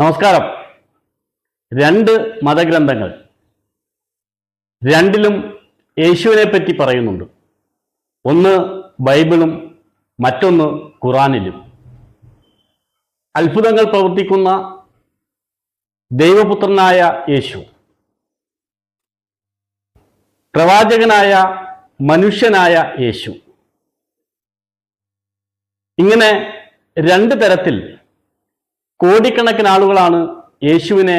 നമസ്കാരം. രണ്ട് മതഗ്രന്ഥങ്ങൾ. രണ്ടിലും യേശുവിനെ പറ്റി പറയുന്നുണ്ട്. ഒന്ന് ബൈബിളും മറ്റൊന്ന് ഖുറാനിലും. അത്ഭുതങ്ങൾ പ്രവർത്തിക്കുന്ന ദൈവപുത്രനായ യേശു. പ്രവാചകനായ മനുഷ്യനായ യേശു. ഇങ്ങനെ രണ്ട് തരത്തിൽ കോടിക്കണക്കിന് ആളുകളാണ് യേശുവിനെ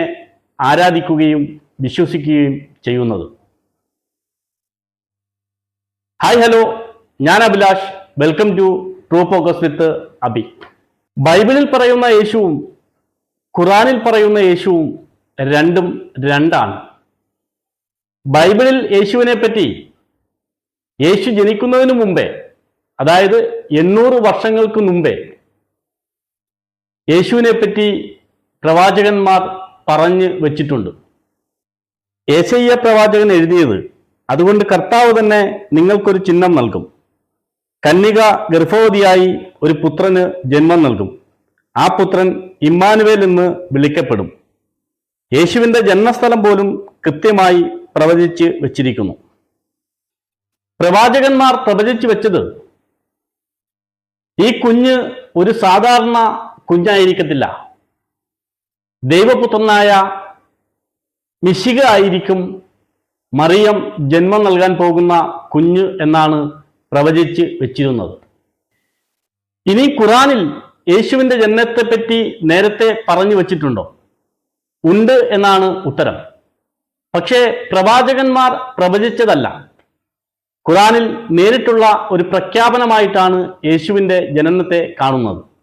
ആരാധിക്കുകയും വിശ്വസിക്കുകയും ചെയ്യുന്നത്. ഹായ് ഹലോ ഞാൻ Abhilash. Welcome to true focus with Abhi ബൈബിളിൽ പറയുന്ന യേശുവും ഖുറാനിൽ പറയുന്ന യേശുവും രണ്ടും രണ്ടാണ്. ബൈബിളിൽ യേശുവിനെ പറ്റി യേശു ജനിക്കുന്നതിന് മുമ്പേ അതായത് എണ്ണൂറ് വർഷങ്ങൾക്ക് മുമ്പേ യേശുവിനെ പറ്റി പ്രവാചകന്മാർ പറഞ്ഞു വച്ചിട്ടുണ്ട്. ഏശയ്യ പ്രവാചകൻ എഴുതിയത് അതുകൊണ്ട് കർത്താവ് തന്നെ നിങ്ങൾക്കൊരു ചിഹ്നം നൽകും. കന്യക ഗർഭവതിയായി ഒരു പുത്രന് ജന്മം നൽകും. ആ പുത്രൻ ഇമ്മാനുവേൽ എന്ന് വിളിക്കപ്പെടും. യേശുവിന്റെ ജന്മസ്ഥലം പോലും കൃത്യമായി പ്രവചിച്ച് വെച്ചിരിക്കുന്നു. പ്രവാചകന്മാർ പ്രവചിച്ചു വെച്ചത് ഈ കുഞ്ഞ് ഒരു സാധാരണ കുഞ്ഞായിരിക്കത്തില്ല. ദൈവപുത്രനായ മിശിക ആയിരിക്കും മറിയം ജന്മം നൽകാൻ പോകുന്ന കുഞ്ഞ് എന്നാണ് പ്രവചിച്ച് വെച്ചിരുന്നത്. ഇനി ഖുറാനിൽ യേശുവിന്റെ ജന്മത്തെപ്പറ്റി നേരത്തെ പറഞ്ഞു വച്ചിട്ടുണ്ടോ? ഉണ്ട് എന്നാണ് ഉത്തരം. പക്ഷേ പ്രവാചകന്മാർ പ്രവചിച്ചതല്ല. ഖുറാനിൽ നേരിട്ടുള്ള ഒരു പ്രഖ്യാപനമായിട്ടാണ് യേശുവിന്റെ ജനനത്തെ കാണുന്നത്.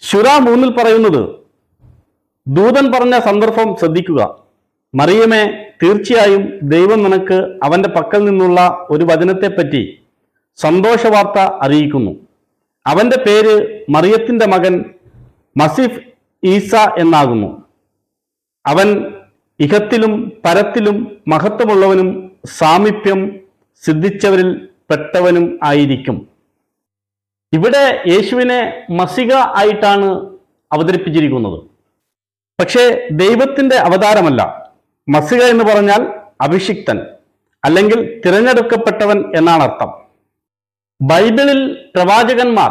ശുറ മൂന്നിൽ പറയുന്നത് ദൂതൻ പറഞ്ഞ സന്ദർഭം ശ്രദ്ധിക്കുക. മറിയമേ തീർച്ചയായും ദൈവം നിനക്ക് അവന്റെ പക്കൽ നിന്നുള്ള ഒരു വചനത്തെപ്പറ്റി സന്തോഷവാർത്ത അറിയിക്കുന്നു. അവന്റെ പേര് മറിയത്തിന്റെ മകൻ മസിഫ് ഈസ എന്നാകുന്നു. അവൻ ഇഹത്തിലും പരത്തിലും മഹത്വമുള്ളവനും സാമീപ്യം സിദ്ധിച്ചവരിൽ പെട്ടവനും ആയിരിക്കും. ഇവിടെ യേശുവിനെ മസിക ആയിട്ടാണ് അവതരിപ്പിച്ചിരിക്കുന്നത്. പക്ഷേ ദൈവത്തിന്റെ അവതാരമല്ല. മസിക എന്ന് പറഞ്ഞാൽ അഭിഷിക്തൻ അല്ലെങ്കിൽ തിരഞ്ഞെടുക്കപ്പെട്ടവൻ എന്നാണ് അർത്ഥം. ബൈബിളിൽ പ്രവാചകന്മാർ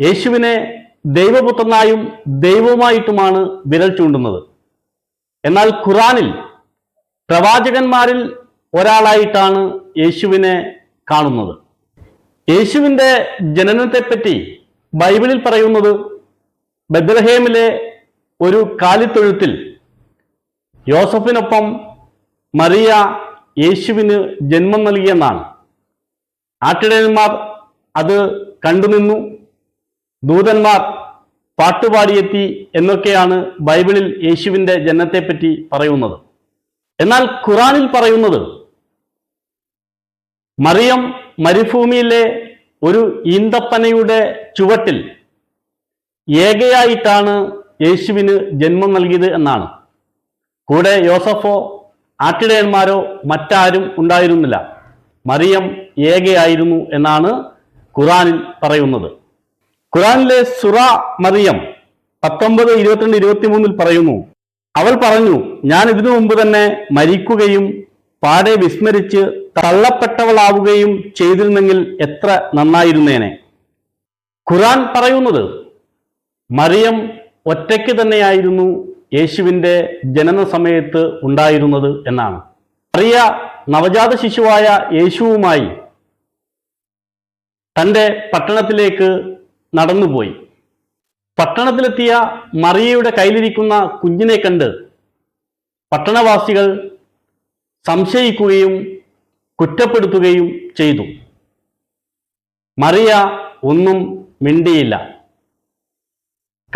യേശുവിനെ ദൈവപുത്രനായും ദൈവവുമായിട്ടുമാണ് വിരൽ ചൂണ്ടുന്നത്. എന്നാൽ ഖുറാനിൽ പ്രവാചകന്മാരിൽ ഒരാളായിട്ടാണ് യേശുവിനെ കാണുന്നത്. യേശുവിന്റെ ജനനത്തെപ്പറ്റി ബൈബിളിൽ പറയുന്നത് ബദ്രഹേമിലെ ഒരു കാലിത്തൊഴുത്തിൽ യോസഫിനൊപ്പം മറിയ യേശുവിന് ജന്മം നൽകിയെന്നാണ് ആട്ടിടയന്മാർ അത് കണ്ടുനിന്നു ദൂതന്മാർ പാട്ടുപാടിയെത്തി എന്നൊക്കെയാണ് ബൈബിളിൽ യേശുവിന്റെ ജനനത്തെപ്പറ്റി പറയുന്നത്. എന്നാൽ ഖുറാനിൽ പറയുന്നത് മറിയം മരുഭൂമിയിലെ ഒരു ഈന്തപ്പനയുടെ ചുവട്ടിൽ ഏകയായിട്ടാണ് യേശുവിന് ജന്മം നൽകിയത് എന്നാണ്. കൂടെ യോസഫോ ആട്ടിടയന്മാരോ മറ്റാരും ഉണ്ടായിരുന്നില്ല. മറിയം ഏകയായിരുന്നു എന്നാണ് ഖുറാനിൽ പറയുന്നത്. ഖുറാനിലെ സുറ മറിയം പത്തൊമ്പത് ഇരുപത്തിരണ്ട് ഇരുപത്തിമൂന്നിൽ പറയുന്നു അവൾ പറഞ്ഞു ഞാൻ ഇതിനു മുമ്പ് തന്നെ മരിക്കുകയും പാടെ വിസ്മരിച്ച് തള്ളപ്പെട്ടവളാവുകയും ചെയ്തിരുന്നെങ്കിൽ എത്ര നന്നായിരുന്നേനെ. ഖുറാൻ പറയുന്നത് മറിയം ഒറ്റയ്ക്ക് തന്നെയായിരുന്നു യേശുവിന്റെ ജനന സമയത്ത് ഉണ്ടായിരുന്നത് എന്നാണ്. മറിയ നവജാത ശിശുവായ യേശുവുമായി തന്റെ പട്ടണത്തിലേക്ക് നടന്നുപോയി. പട്ടണത്തിലെത്തിയ മറിയയുടെ കയ്യിലിരിക്കുന്ന കുഞ്ഞിനെ കണ്ട് പട്ടണവാസികൾ സംശയിക്കുകയും കുറ്റപ്പെടുത്തുകയും ചെയ്തു. മറിയ ഒന്നും മിണ്ടിയില്ല.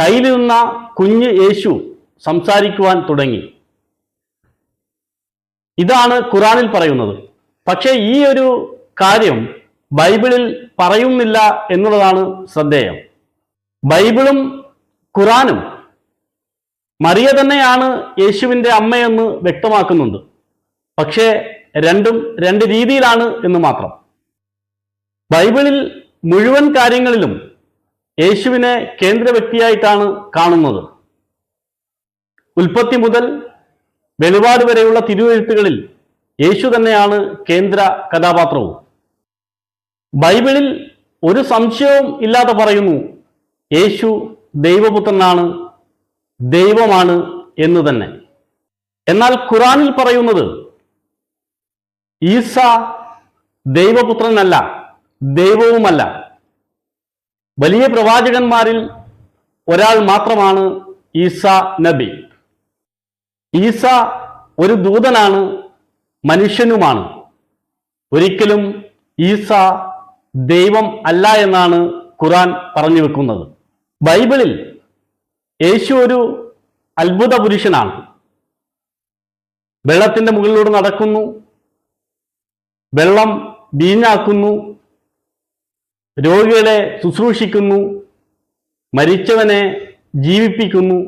കയ്യിലിരുന്ന കുഞ്ഞ് യേശു സംസാരിക്കുവാൻ തുടങ്ങി. ഇതാണ് ഖുറാനിൽ പറയുന്നത്. പക്ഷേ ഈ ഒരു കാര്യം ബൈബിളിൽ പറയുന്നില്ല എന്നുള്ളതാണ് ശ്രദ്ധേയം. ബൈബിളും ഖുറാനും മറിയ തന്നെയാണ് യേശുവിന്റെ അമ്മയെന്ന് വ്യക്തമാക്കുന്നുണ്ട്. പക്ഷേ രണ്ടും രണ്ട് രീതിയിലാണ് എന്ന് മാത്രം. ബൈബിളിൽ മുഴുവൻ കാര്യങ്ങളിലും യേശുവിനെ കേന്ദ്ര വ്യക്തിയായിട്ടാണ് കാണുന്നത്. ഉൽപ്പത്തി മുതൽ വെളിപാട് വരെയുള്ള തിരുവെഴുത്തുകളിൽ യേശു തന്നെയാണ് കേന്ദ്ര കഥാപാത്രവും. ബൈബിളിൽ ഒരു സംശയവും ഇല്ലാതെ പറയുന്നു യേശു ദൈവപുത്രനാണ് ദൈവമാണ് എന്ന് തന്നെ. എന്നാൽ ഖുറാനിൽ പറയുന്നത് ഈസ ദൈവപുത്രനല്ല ദൈവവുമല്ല. വലിയ പ്രവാചകന്മാരിൽ ഒരാൾ മാത്രമാണ് ഈസ നബി. ഈസ ഒരു ദൂതനാണ് മനുഷ്യനുമാണ്. ഒരിക്കലും ഈസ ദൈവം അല്ല എന്നാണ് ഖുറാൻ പറഞ്ഞു വെക്കുന്നത്. ബൈബിളിൽ യേശു ഒരു അത്ഭുത പുരുഷനാണ്. വെള്ളത്തിന്റെ മുകളിലൂടെ നടക്കുന്നു വെള്ളം വീഞ്ഞാക്കുന്നു രോഗികളെ ശുശ്രൂഷിക്കുന്നു മരിച്ചവനെ ജീവിപ്പിക്കുന്നു.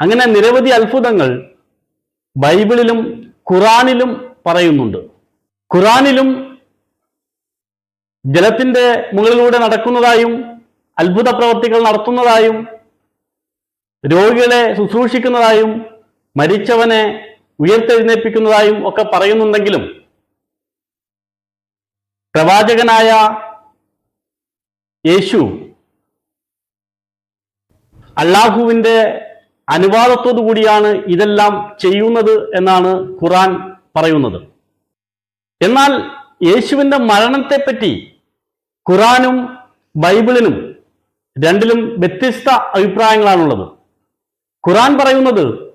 അങ്ങനെ നിരവധി അത്ഭുതങ്ങൾ ബൈബിളിലും ഖുറാനിലും പറയുന്നുണ്ട്. ഖുറാനിലും ജലത്തിന്റെ മുകളിലൂടെ നടക്കുന്നതായും അത്ഭുത പ്രവർത്തികൾ നടത്തുന്നതായും രോഗികളെ ശുശ്രൂഷിക്കുന്നതായും മരിച്ചവനെ ഉയർത്തെഴുന്നേൽപ്പിക്കുന്നതായും ഒക്കെ പറയുന്നുണ്ടെങ്കിലും പ്രവാചകനായ യേശു അള്ളാഹുവിന്റെ അനുവാദത്തോടു കൂടിയാണ് ഇതെല്ലാം ചെയ്യുന്നത് എന്നാണ് ഖുറാൻ പറയുന്നത്. എന്നാൽ യേശുവിന്റെ മരണത്തെപ്പറ്റി ഖുറാനും ബൈബിളിനും രണ്ടിലും വ്യത്യസ്ത അഭിപ്രായങ്ങളാണുള്ളത്. ഖുറാൻ പറയുന്നത്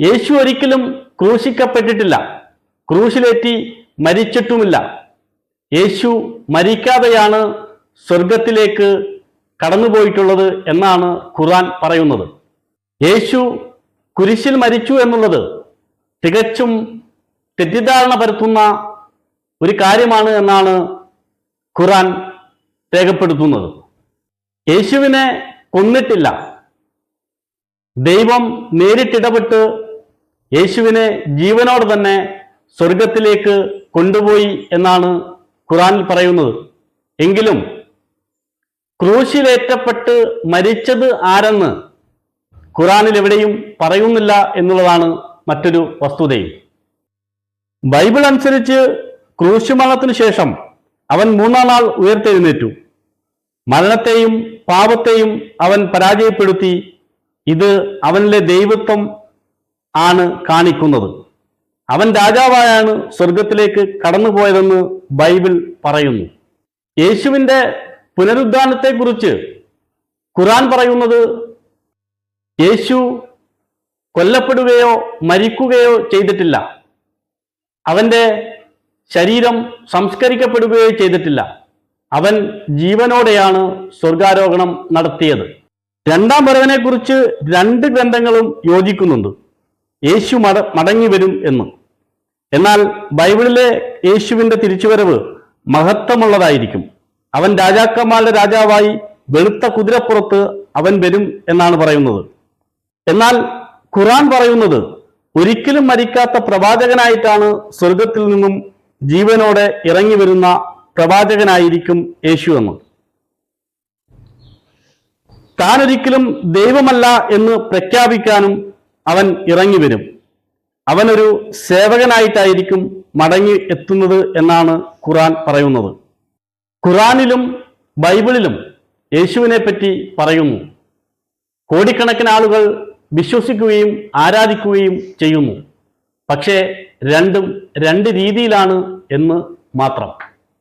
യേശു ഒരിക്കലും ക്രൂശിക്കപ്പെട്ടിട്ടില്ല. ക്രൂശിലേറ്റി മരിച്ചിട്ടുമില്ല. യേശു മരിക്കാതെയാണ് സ്വർഗത്തിലേക്ക് കടന്നുപോയിട്ടുള്ളത് എന്നാണ് ഖുർആൻ പറയുന്നത്. യേശു കുരിശിൽ മരിച്ചു എന്നുള്ളത് തികച്ചും തെറ്റിദ്ധാരണ പരത്തുന്ന ഒരു കാര്യമാണ് എന്നാണ് ഖുർആൻ രേഖപ്പെടുത്തുന്നത്. യേശുവിനെ കൊന്നിട്ടില്ല. ദൈവം നേരിട്ടിടപെട്ട് യേശുവിനെ ജീവനോട് തന്നെ സ്വർഗത്തിലേക്ക് കൊണ്ടുപോയി എന്നാണ് ഖുറാനിൽ പറയുന്നത്. എങ്കിലും ക്രൂശിലേറ്റപ്പെട്ട് മരിച്ചത് ആരെന്ന് ഖുറാനിൽ എവിടെയും പറയുന്നില്ല എന്നുള്ളതാണ് മറ്റൊരു വസ്തുതയും. ബൈബിൾ അനുസരിച്ച് ക്രൂശ് മരണത്തിനു ശേഷം അവൻ മൂന്നാം നാൾ ഉയർത്തെഴുന്നേറ്റു. മരണത്തെയും പാപത്തെയും അവൻ പരാജയപ്പെടുത്തി. ഇത് അവനിലെ ദൈവത്വം ആണ് കാണിക്കുന്നത്. അവൻ രാജാവായാണ് സ്വർഗത്തിലേക്ക് കടന്നുപോയതെന്ന് ബൈബിൾ പറയുന്നു. യേശുവിന്റെ പുനരുദ്ധാനത്തെക്കുറിച്ച് ഖുറാൻ പറയുന്നത് യേശു കൊല്ലപ്പെടുകയോ മരിക്കുകയോ ചെയ്തിട്ടില്ല. അവന്റെ ശരീരം സംസ്കരിക്കപ്പെടുകയോ ചെയ്തിട്ടില്ല. അവൻ ജീവനോടെയാണ് സ്വർഗാരോഹണം നടത്തിയത്. രണ്ടാം വരവിനെക്കുറിച്ച് രണ്ട് ഗ്രന്ഥങ്ങളും യോജിക്കുന്നുണ്ട്. യേശു മട മടങ്ങി വരും എന്ന്. എന്നാൽ ബൈബിളിലെ യേശുവിന്റെ തിരിച്ചുവരവ് മഹത്വമുള്ളതായിരിക്കും. അവൻ രാജാക്കന്മാരുടെ രാജാവായി വെളുത്ത കുതിരപ്പുറത്ത് അവൻ വരും എന്നാണ് പറയുന്നത്. എന്നാൽ ഖുറാൻ പറയുന്നത് ഒരിക്കലും മരിക്കാത്ത പ്രവാചകനായിട്ടാണ് സ്വർഗത്തിൽ നിന്നും ജീവനോടെ ഇറങ്ങി വരുന്ന പ്രവാചകനായിരിക്കും യേശു എന്ന്. താനൊരിക്കലും ദൈവമല്ല എന്ന് പ്രഖ്യാപിക്കാനും അവൻ ഇറങ്ങി വരും. അവനൊരു സേവകനായിട്ടായിരിക്കും മടങ്ങി എത്തുന്നത് എന്നാണ് ഖുറാൻ പറയുന്നത്. ഖുറാനിലും ബൈബിളിലും യേശുവിനെ പറ്റി പറയുന്നു. കോടിക്കണക്കിന് ആളുകൾ വിശ്വസിക്കുകയും ആരാധിക്കുകയും ചെയ്യുന്നു. പക്ഷേ രണ്ടും രണ്ട് രീതിയിലാണ് എന്ന് മാത്രം.